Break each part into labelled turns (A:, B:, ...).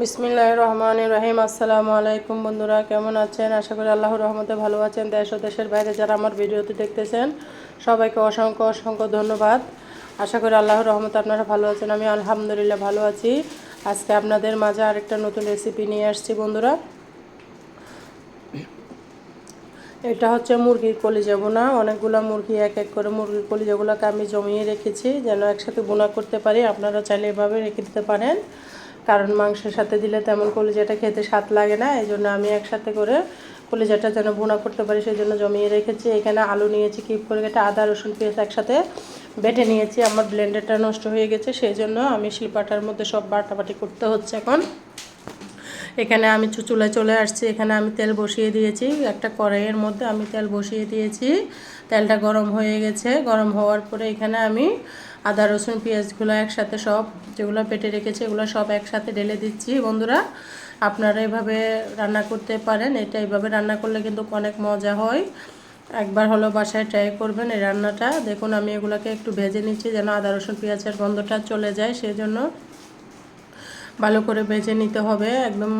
A: বিসমিল্লাহ রহমান রহিম আসসালামু আলাইকুম বন্ধুরা, কেমন আছেন? আশা করি আল্লাহর রহমতে ভালো আছেন। দেশ ও দেশের বাইরে যারা আমার ভিডিওতে দেখতেছেন, সবাইকে অসংখ্য অসংখ্য ধন্যবাদ। আশা করি আল্লাহর রহমতে আপনারা ভালো আছেন, আমি আলহামদুলিল্লাহ ভালো আছি। আজকে আপনাদের মাঝে আরেকটা নতুন রেসিপি নিয়ে আসছি বন্ধুরা। এটা হচ্ছে মুরগির কলিজা বোনা। অনেকগুলো মুরগি, এক এক করে মুরগির কলিজাগুলোকে আমি জমিয়ে রেখেছি, যেন একসাথে বোনা করতে পারি। আপনারা চাইলে এভাবে রেখে দিতে পারেন। কারণ মাংসের সাথে দিলে তেমন কলিজাটা খেতে স্বাদ লাগে না এই জন্য আমি একসাথে করে কলিজাটা যেন বোনা করতে পারি সেই জন্য জমিয়ে রেখেছি। এখানে আলু নিয়েছি কিপ করে কেটে আদা, রসুন, পেঁয়াজ একসাথে বেটে নিয়েছি। আমার ব্লেন্ডারটা নষ্ট হয়ে গেছে সেই জন্য আমি শিল্পাটার মধ্যে সব বাটাবাটি করতে হচ্ছে এখন। এখানে আমি চুলায় চলে আসছি। এখানে আমি তেল বসিয়ে দিয়েছি, একটা কড়াইয়ের মধ্যে আমি তেল বসিয়ে দিয়েছি। তেলটা গরম হয়ে গেছে। গরম হওয়ার পরে এখানে আমি আদা, রসুন, পেঁয়াজগুলো একসাথে সব যেগুলো পেটে রেখেছে এগুলো সব একসাথে ঢেলে দিচ্ছি। বন্ধুরা, আপনারা এভাবে রান্না করতে পারেন। এটা এভাবে রান্না করলে কিন্তু অনেক মজা হয়। একবার হলো বাসায় ট্রাই করবেন এই রান্নাটা। দেখুন, আমি এগুলোকে একটু ভেজে নিচ্ছি যেন আদা, রসুন, পেঁয়াজের গন্ধটা চলে যায় সেই জন্য ভালো করে ভেজে নিতে হবে। একদম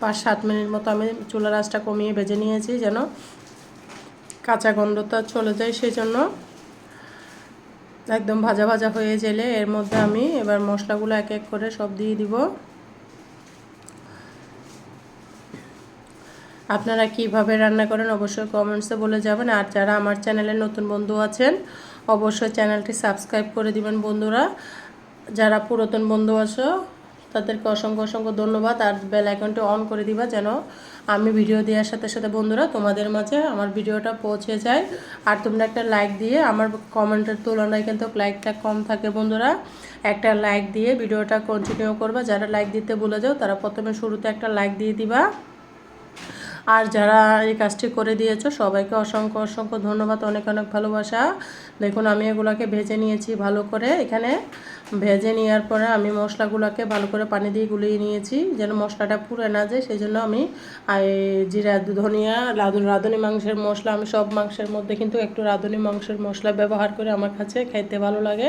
A: পাঁচ, সাত মিনিট মতো আমি চুলা আঁচটা কমিয়ে ভেজে নিয়েছি যেন কাঁচা গন্ধটা চলে যায় সেই জন্য একদম ভাজা ভাজা হয়ে গেলে এর মধ্যে আমি এবার মশলাগুলো এক এক করে সব দিয়ে দিব। আপনারা কীভাবে রান্না করেন অবশ্যই কমেন্টসে বলে যাবেন। আর যারা আমার চ্যানেলে নতুন বন্ধু আছেন, অবশ্যই চ্যানেলটি সাবস্ক্রাইব করে দিবেন বন্ধুরা। যারা পুরাতন বন্ধু আছো তাদেরকে অসংখ্য অসংখ্য ধন্যবাদ। আর বেল আইকনটি অন করে দিবা যেন আমি ভিডিও দেওয়ার সাথে সাথে বন্ধুরা তোমাদের মাঝে আমার ভিডিওটা পৌঁছে যায়। আর তোমরা একটা লাইক দিয়ে আমার কমেন্টের তুলনায় কিন্তু লাইকটা কম থাকে বন্ধুরা। একটা লাইক দিয়ে ভিডিওটা কন্টিনিউ করবা। যারা লাইক দিতে ভুলে যাও, তারা প্রথমে শুরুতে একটা লাইক দিয়ে দিবা। আর যারা এই কাজটি করে দিয়েছ, সবাইকে অসংখ্য অসংখ্য ধন্যবাদ, অনেক অনেক ভালোবাসা। দেখুন, আমি এগুলোকে ভেজে নিয়েছি ভালো করে। এখানে ভেজে নেওয়ার পরে আমি মশলাগুলোকে ভালো করে পানি দিয়ে গুলিয়ে নিয়েছি, যেন মশলাটা পুড়ে না যায়। সেই জন্য আমি জিরা ধনিয়া রাঁধুনি মাংসের মশলা, আমি সব মাংসের মধ্যে কিন্তু একটু রাঁধুনি মাংসের মশলা ব্যবহার করে আমার কাছে খাইতে ভালো লাগে।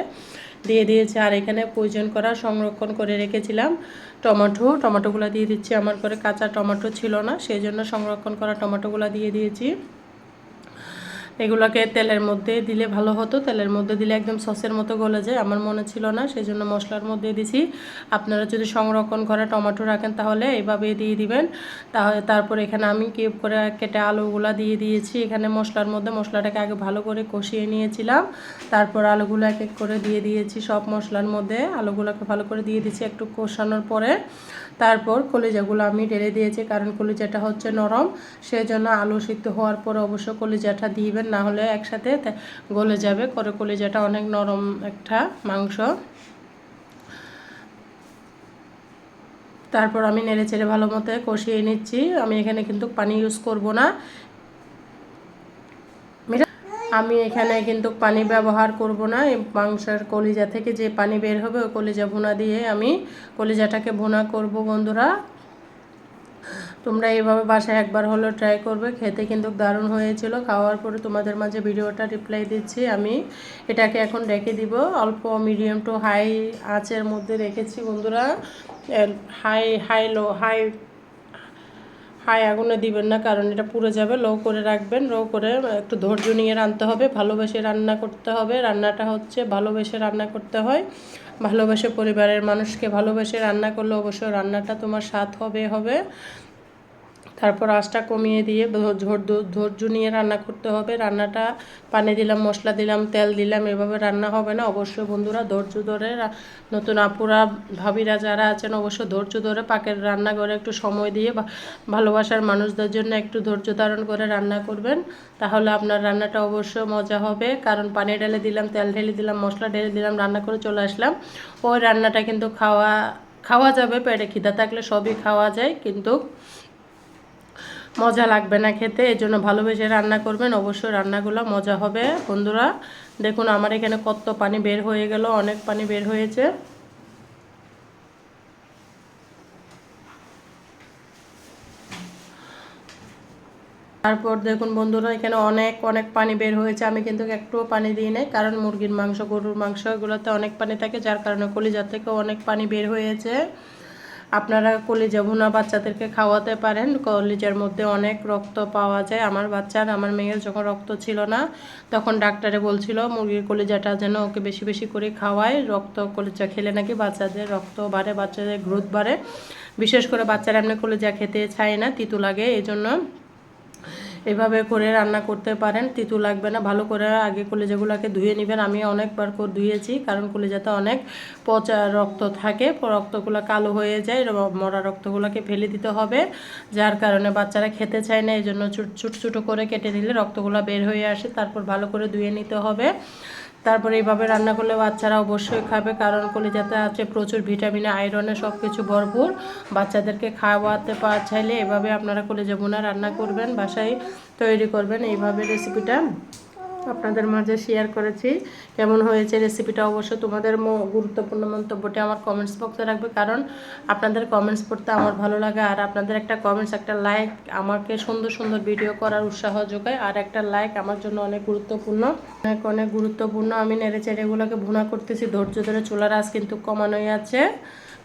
A: দিয়ে দিয়েছি, আর এখানে প্রয়োজন করা সংরক্ষণ করে রেখেছিলাম টমেটো। টমেটোগুলো দিয়ে দিচ্ছি, আমার করে কাঁচা টমেটো ছিল না সেই জন্য সংরক্ষণ করা টমেটোগুলো দিয়ে দিয়েছি। এগুলোকে তেলের মধ্যে দিলে ভালো হতো। তেলের মধ্যে দিলে একদম সসের মতো গলে যায়। আমার মনে ছিল না সেই জন্য মশলার মধ্যে দিছি। আপনারা যদি সংরক্ষণ করে টমেটো রাখেন তাহলে এইভাবে দিয়ে দিবেন। তাহলে তারপর এখানে আমি কিউব করে কেটে আলুগুলো দিয়ে দিয়েছি। এখানে মশলার মধ্যে মশলাটাকে আগে ভালো করে কষিয়ে নিয়েছিলাম। তারপর আলুগুলো এক এক করে দিয়ে দিয়েছি সব মশলার মধ্যে। আলুগুলোকে ভালো করে দিয়ে দিয়েছি একটু কষানোর পরে। তারপর কলিজাগুলো আমি ঢেলে দিয়েছি, কারণ কলিজাটা হচ্ছে নরম। সেই জন্য আলু সিদ্ধ হওয়ার পর অবশ্য কলিজাটা দিবেন না হলে একসাথে গলে যাবে। করে কলিজাটা অনেক নরম একটা মাংস। তারপর আমি নেড়ে চেড়ে ভালো মতো কষিয়ে নিচ্ছি। আমি এখানে কিন্তু পানি ইউজ করব না। আমি এখানে কিন্তু পানি ব্যবহার করব না। এই মাংসের কলিজা থেকে যে পানি বের হবে, ওই কলিজা ভুনা দিয়ে আমি কলিজাটাকে ভুনা করব, বন্ধুরা। তোমরা এইভাবে বাসায় একবার হলো ট্রাই করবে। খেতে কিন্তু দারুণ হয়েছিল। খাওয়ার পরে তোমাদের মাঝে ভিডিওটা রিপ্লাই দিচ্ছি আমি। এটাকে এখন রেখে দিব। অল্প মিডিয়াম টু হাই আঁচের মধ্যে রেখেছি বন্ধুরা। High high low high high আগুনে দিবেন না, কারণ এটা পুড়ে যাবে। লো করে রাখবেন। লো করে একটু ধৈর্য নিয়ে রানতে হবে। ভালোবেসে রান্না করতে হবে। রান্নাটা হচ্ছে ভালোবেসে রান্না করতে হয়। ভালোবেসে পরিবারের মানুষকে ভালোবেসে রান্না করলে অবশ্যই রান্নাটা তোমার স্বাদ হবে হবে। তারপর আঁচটা কমিয়ে দিয়ে ধৈর্য নিয়ে রান্না করতে হবে। রান্নাটা পানি দিলাম, মশলা দিলাম, তেল দিলাম, এভাবে রান্না হবে না। অবশ্যই বন্ধুরা ধৈর্য ধরে নতুন আপুরা, ভাবিরা যারা আছেন অবশ্যই ধৈর্য ধরে পাকের রান্না করে একটু সময় দিয়ে ভালোবাসার মানুষদের জন্য একটু ধৈর্য ধারণ করে রান্না করবেন। তাহলে আপনার রান্নাটা অবশ্যই মজা হবে। কারণ পানি ঢেলে দিলাম, তেল ঢেলে দিলাম, মশলা ঢেলে দিলাম, রান্না করে চলে আসলাম। ওই রান্নাটা কিন্তু খাওয়া খাওয়া যাবে, পেটে খিদা থাকলে সবই খাওয়া যায়। কিন্তু মজা লাগবে না খেতে এই জন্য ভালোবেসে রান্না করবেন, অবশ্যই রান্নাগুলো মজা হবে। বন্ধুরা, দেখুন আমার এখানে কত পানি বের হয়ে গেল, অনেক পানি বের হয়েছে। তারপর দেখুন বন্ধুরা, এখানে অনেক অনেক পানি বের হয়েছে, আমি কিন্তু একটুও পানি দিই নাই, কারণ মুরগির মাংস, গরুর মাংস, এগুলোতে অনেক পানি থাকে, যার কারণে কলিজা থেকেও অনেক পানি বের হয়েছে। আপনারা কলিজা ভুনা বাচ্চাদেরকে খাওয়াতে পারেন। কলিজার মধ্যে অনেক রক্ত পাওয়া যায়। আমার বাচ্চার আমার মেয়ের যখন রক্ত ছিল না, তখন ডাক্তারে বলছিল, মুরগির কলিজাটা যেন ওকে বেশি বেশি করে খাওয়ায়। রক্ত কলিজা খেলে নাকি বাচ্চাদের রক্ত বাড়ে, বাচ্চাদের গ্রোথ বাড়ে। বিশেষ করে বাচ্চারা এমনি কলিজা খেতে চায় না, তিতু লাগে। এই জন্য এভাবে করে রান্না করতে পারেন, তিতু লাগবে না। ভালো করে আগে কলিজাগুলোকে ধুয়ে নেবেন। আমি অনেকবার করে ধুয়েছি, কারণ কলিজাতে অনেক পচা রক্ত থাকে। রক্তগুলো কালো হয়ে যায় মরা রক্তগুলোকে ফেলে দিতে হবে, যার কারণে বাচ্চারা খেতে চায় না। এই জন্য ছোট ছোট করে কেটে নিলে রক্তগুলো বের হয়ে আসে। তারপর ভালো করে ধুয়ে নিতে হবে। তারপরে এইভাবে রান্না করলে বাচ্চারা অবশ্যই খাবে, কারণ কলিজাতে আছে প্রচুর ভিটামিন, আয়রনে সব কিছু ভরপুর। বাচ্চাদেরকে খাওয়াতে পা, চাইলে এভাবে আপনারা কলিজা বোনা রান্না করবেন, বাসায় তৈরি করবেন। এইভাবে রেসিপিটা আপনাদের মাঝে শেয়ার করেছি। কেমন হয়েছে রেসিপিটা অবশ্য তোমাদের গুরুত্বপূর্ণ মন্তব্যটি আমার কমেন্টস বক্সে রাখবে। কারণ আপনাদের কমেন্টস পড়তে আমার ভালো লাগে আর আপনাদের একটা কমেন্টস একটা লাইক আমাকে সুন্দর সুন্দর ভিডিও করার উৎসাহ যোগায়। আর একটা লাইক আমার জন্য অনেক গুরুত্বপূর্ণ। অনেক অনেক গুরুত্বপূর্ণ। আমি নেড়ে চেড়ে এগুলোকে ভুনা করতেছি। ধৈর্য ধরে চুলার আজ কিন্তু কমানোই আছে।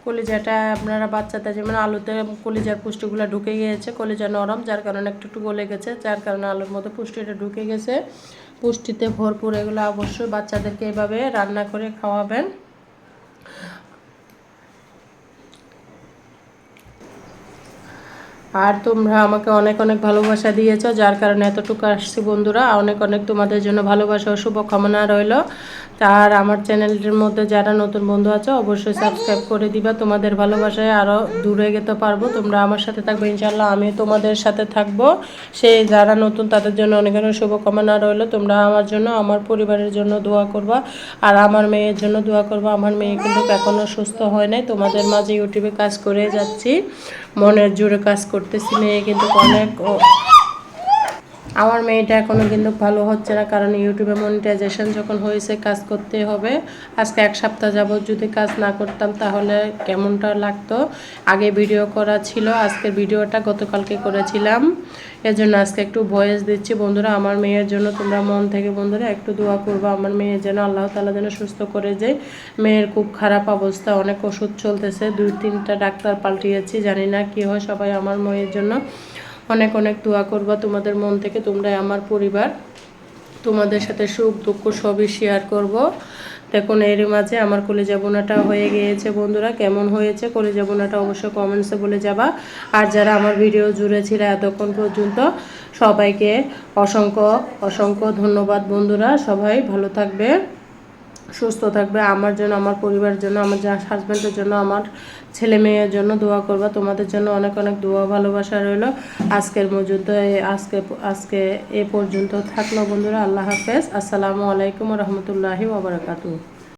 A: কলিজাটা আপনারা বাচ্চাদের যেমন আলুতে কলিজার পুষ্টিগুলো ঢুকে গিয়েছে, কলিজা নরম, যার কারণে একটু একটু গলে গেছে, যার কারণে আলুর মধ্যে পুষ্টিটা ঢুকে গেছে। পুষ্টিতে ভরপুর এগুলো অবশ্যই বাচ্চাদেরকে এভাবে রান্না করে খাওয়াবেন। আর তোমরা আমাকে অনেক অনেক ভালোবাসা দিয়েছ, যার কারণে এতটুকু আসছি বন্ধুরা। অনেক অনেক তোমাদের জন্য ভালোবাসা ও শুভকামনা রইল। আর আমার চ্যানেলটির মধ্যে যারা নতুন বন্ধু আছে, অবশ্যই সাবস্ক্রাইব করে দিবা। তোমাদের ভালোবাসায় আরও দূরে যেতে পারব। তোমরা আমার সাথে থাকবে ইনশাল্লাহ আমি তোমাদের সাথে থাকব। সেই যারা নতুন, তাদের জন্য অনেক অনেক শুভকামনা রইল। তোমরা আমার জন্য, আমার পরিবারের জন্য দোয়া করবা। আর আমার মেয়ের জন্য দোয়া করবা। আমার মেয়ে কিন্তু এখনও সুস্থ হয় নাই। তোমাদের মাঝে ইউটিউবে কাজ করে যাচ্ছি। মনের জোরে কাজ করতেছি মেয়ে, কিন্তু অনেক আমার মেয়েটা এখনও কিন্তু ভালো হচ্ছে না, কারণ ইউটিউবে মনিটাইজেশন যখন হয়েছে কাজ করতে হবে, আজকে এক সপ্তাহ যাবৎ যদি কাজ না করতাম তাহলে কেমনটা লাগতো? আগে ভিডিও করা ছিল, আজকের ভিডিওটা গতকালকে করেছিলাম। এজন্য আজকে একটু ভয়েস দিচ্ছি। বন্ধুরা, আমার মেয়ের জন্য তোমরা মন থেকে বন্ধুরা একটু দোয়া করব। আমার মেয়ের যেন আল্লাহ তালা যেন সুস্থ করে যে মেয়ের খুব খারাপ অবস্থা, অনেক ওষুধ চলতেছে। দুই, তিনটা ডাক্তার পাল্টিয়েছি, জানি না কি হয়, সবাই আমার মেয়ের জন্য অনেক অনেক দোয়া করবা। তোমাদের মন থেকে তোমরা আমার পরিবার। তোমাদের সাথে সুখ দুঃখ সবই শেয়ার করব। দেখুন এর মাঝে আমার কলিজা বোনাটা হয়ে গিয়েছে। বন্ধুরা, কেমন হয়েছে কলিজা বোনাটা অবশ্যই কমেন্টসে বলে যাবা। আর যারা আমার ভিডিও জুড়ে ছিল এতক্ষণ পর্যন্ত, সবাইকে অসংখ্য অসংখ্য ধন্যবাদ বন্ধুরা। সবাই ভালো থাকবে। সুস্থ থাকবে, আমার জন্য, আমার পরিবারের জন্য, আমার হাজব্যান্ডের জন্য, আমার ছেলে মেয়ের জন্য দোয়া করবা। তোমাদের জন্য অনেক অনেক দোয়া, ভালোবাসা রইল। আজকের মজুদ আজকে আজকে এ পর্যন্ত থাকল বন্ধুরা, আল্লাহ হাফেজ। আসসালামু আলাইকুম রহমতুল্লাহি ওবরাকাতু